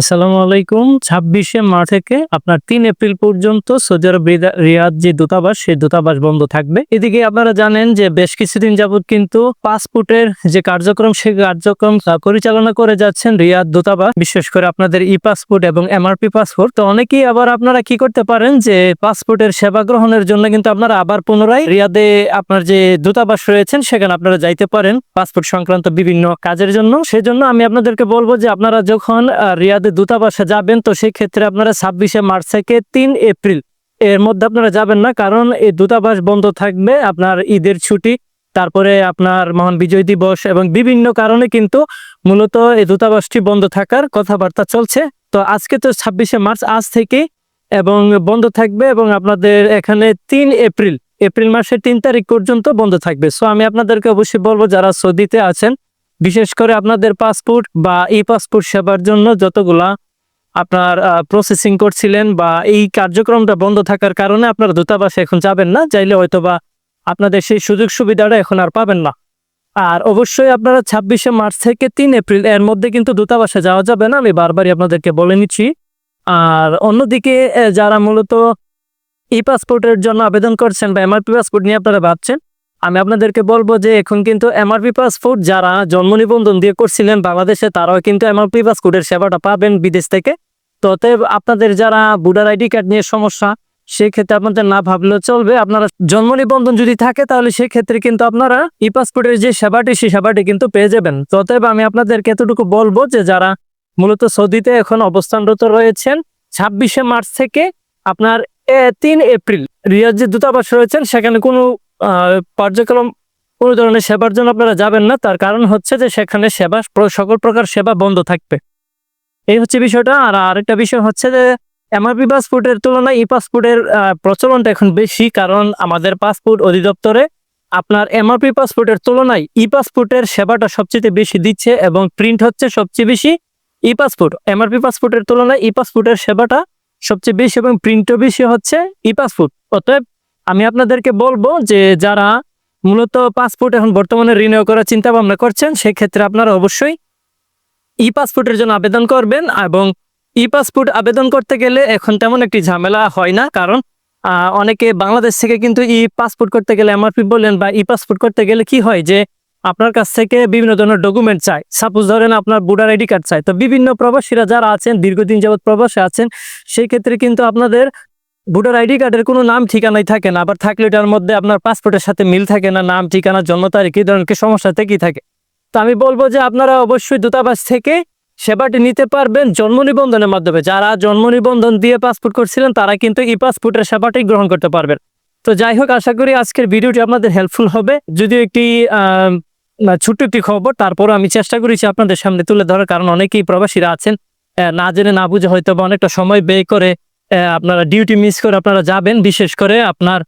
আসসালামু আলাইকুম। ছাব্বিশে মার্চ থেকে আপনার তিন এপ্রিল পর্যন্ত সৌদি আরব রিয়াদ যে দূতাবাস, সেই দূতাবাস বন্ধ থাকবে। এদিকে আপনারা জানেন যে বেশ কিছুদিন যাবত কিন্তু পাসপোর্টের যে কার্যক্রম, সেই কার্যক্রম পরিচালনা করে যাচ্ছেন রিয়াদ দূতাবাস, বিশেষ করে আপনাদের ই পাসপোর্ট এবং এমআরপি পাসপোর্ট। তো অনেকেই আবার আপনারা কি করতে পারেন যে পাসপোর্টের সেবা গ্রহণের জন্য কিন্তু আপনারা আবার পুনরায় রিয়াদে আপনার যে দূতাবাস রয়েছেন, সেখানে আপনারা যাইতে পারেন পাসপোর্ট সংক্রান্ত বিভিন্ন কাজের জন্য। সেজন্য আমি আপনাদেরকে বলব যে আপনারা যখন রিয়াদে দূতাবাসে যাবেন, তো সেই ক্ষেত্রে আপনারা ছাব্বিশে মার্চ থেকে তিন এপ্রিল এর মধ্যে আপনারা যাবেন না, কারণ এই দূতাবাস বন্ধ থাকবে, আপনার ঈদের ছুটি, তারপরে আপনার মহান বিজয় দিবস এবং বিভিন্ন কারণে কিন্তু মূলত এই দূতাবাসটি বন্ধ থাকার কথাবার্তা চলছে। তো আজকে তো ছাব্বিশে মার্চ আজ থেকে এবং বন্ধ থাকবে এবং আপনাদের এখানে তিন এপ্রিল এপ্রিল মাসের তিন তারিখ পর্যন্ত বন্ধ থাকবে। সো আমি আপনাদেরকে অবশ্যই বলব, যারা সৌদিতে আছেন বিশেষ করে আপনাদের পাসপোর্ট বা ই পাসপোর্ট সেবার জন্য যতগুলা আপনার প্রসেসিং করছিলেন বা এই কার্যক্রমটা বন্ধ থাকার কারণে আপনারা দূতাবাসে এখন যাবেন না, চাইলে হয়তো বা আপনাদের সেই সুযোগ সুবিধাটা এখন আর পাবেন না। আর অবশ্যই আপনারা ছাব্বিশে মার্চ থেকে তিন এপ্রিল এর মধ্যে কিন্তু দূতাবাসে যাওয়া যাবে না, আমি বারবারই আপনাদেরকে বলে নিচ্ছি। আর অন্যদিকে যারা মূলত ই পাসপোর্টের জন্য আবেদন করছেন বা এমআরপি পাসপোর্ট নিয়ে আপনারা ভাবছেন আমি আপনাদেরকে বলব যে এখন কিন্তু এমআরপি পাসপোর্ট যারা জন্ম নিবন্ধন দিয়ে করছিলেন বাংলাদেশে, তারাও কিন্তু এমআরপি পাসপোর্টের সেবাটা পাবেন বিদেশ থেকে। তো আপনাদের যারা ভোটার আইডি কার্ড নিয়ে সমস্যা, সেক্ষেত্রে আপনাদের না ভাবলেও চলবে। আপনারা জন্ম নিবন্ধন যদি থাকে, তাহলে সেক্ষেত্রে কিন্তু আপনারা ই পাসপোর্টের যে সেবাটি, সেই সেবাটি কিন্তু পেয়ে যাবেন। তো অতএব আমি আপনাদেরকে এতটুকু বলব যে যারা মূলত সৌদিতে এখন অবস্থানরত রয়েছেন, ছাব্বিশে মার্চ থেকে আপনার তিন এপ্রিল রিয়াদ যে দূতাবাস রয়েছেন, সেখানে কোনো কার্যক্রম কোনো ধরনের সেবার জন্য আপনারা যাবেন না। তার কারণ হচ্ছে যে সেখানে সেবা সকল প্রকার সেবা বন্ধ থাকবে। এই হচ্ছে বিষয়টা। আর আরেকটা বিষয় হচ্ছে যে এমআরপি পাসপোর্টের তুলনায় ই পাসপোর্টের প্রচলনটা এখন বেশি। কারণ আমাদের পাসপোর্ট অধিদপ্তরে আপনার এমআরপি পাসপোর্টের তুলনায় ই পাসপোর্টের সেবাটা সবচেয়ে বেশি দিচ্ছে এবং প্রিন্ট হচ্ছে সবচেয়ে বেশি ই পাসপোর্ট। এমআরপি পাসপোর্টের তুলনায় ই পাসপোর্টের সেবাটা সবচেয়ে বেশি এবং প্রিন্টও বেশি হচ্ছে ই পাসপোর্ট। অতএব আমি আপনাদেরকে বলব যে যারা মূলত পাসপোর্ট এখন বর্তমানে রিনিউ করার চিন্তা ভাবনা করছেন, সেক্ষেত্রে আপনারা অবশ্যই ই পাসপোর্টের জন্য আবেদন করবেন এবং ই পাসপোর্ট আবেদন করতে গেলে এখন তেমন একটি ঝামেলা হয় না। কারণ অনেকে বাংলাদেশ থেকে কিন্তু ই পাসপোর্ট করতে গেলে এমআরপি বললেন বা ই পাসপোর্ট করতে গেলে কি হয় যে আপনার কাছ থেকে বিভিন্ন ধরনের ডকুমেন্ট চাই। সাপোজ ধরেন আপনার ভোটার আইডি কার্ড চাই। তো বিভিন্ন প্রবাসীরা যারা আছেন, দীর্ঘদিন যাবৎ প্রবাসে আছেন সেই ক্ষেত্রে কিন্তু আপনাদের ভোটার আইডি কার্ডের কোনো নাম, ঠিকানাই থাকে না। আবার থাকলে এটার মধ্যে আপনার পাসপোর্টের সাথে মিল থাকে না, নাম, ঠিকানা, জন্ম তারিখ, এই ধরনের সমস্যা থেকেই থাকে। তো আমি বলব যে আপনারা অবশ্যই দূতাবাস থেকে সেবাটি নিতে পারবেন জন্ম নিবন্ধনের মাধ্যমে। যারা জন্ম নিবন্ধন দিয়ে পাসপোর্ট করছিলেন, তারা কিন্তু ই পাসপোর্টের সেবাটি গ্রহণ করতে পারবেন। তো যাই হোক, আশা করি আজকের ভিডিওটি আপনাদের হেল্পফুল হবে। যদিও একটি ছোট্ট একটি খবর, তারপরও আমি চেষ্টা করেছি আপনাদের সামনে তুলে ধরার, কারণ অনেকেই প্রবাসীরা আছেন না জেনে না বুঝে হয়তো অনেকটা সময় ব্যয় করে আপনারা ডিউটি মিস করে আপনারা যাবেন, বিশেষ করে আপনার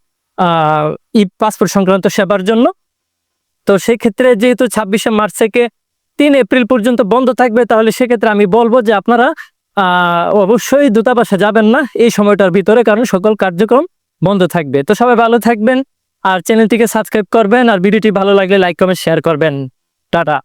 ই পাসপোর্ট সংক্রান্ত সেবার জন্য। তো সেই ক্ষেত্রে যেহেতু ছাব্বিশে মার্চ থেকে তিন এপ্রিল পর্যন্ত বন্ধ থাকবে, তাহলে সেক্ষেত্রে আমি বলব যে আপনারা অবশ্যই দূতাবাসে যাবেন না এই সময়টার ভিতরে, কারণ সকল কার্যক্রম বন্ধ থাকবে। তো সবাই ভালো থাকবেন, আর চ্যানেলটিকে সাবস্ক্রাইব করবেন, আর ভিডিওটি ভালো লাগলে লাইক কমেন্ট শেয়ার করবেন। টাটা।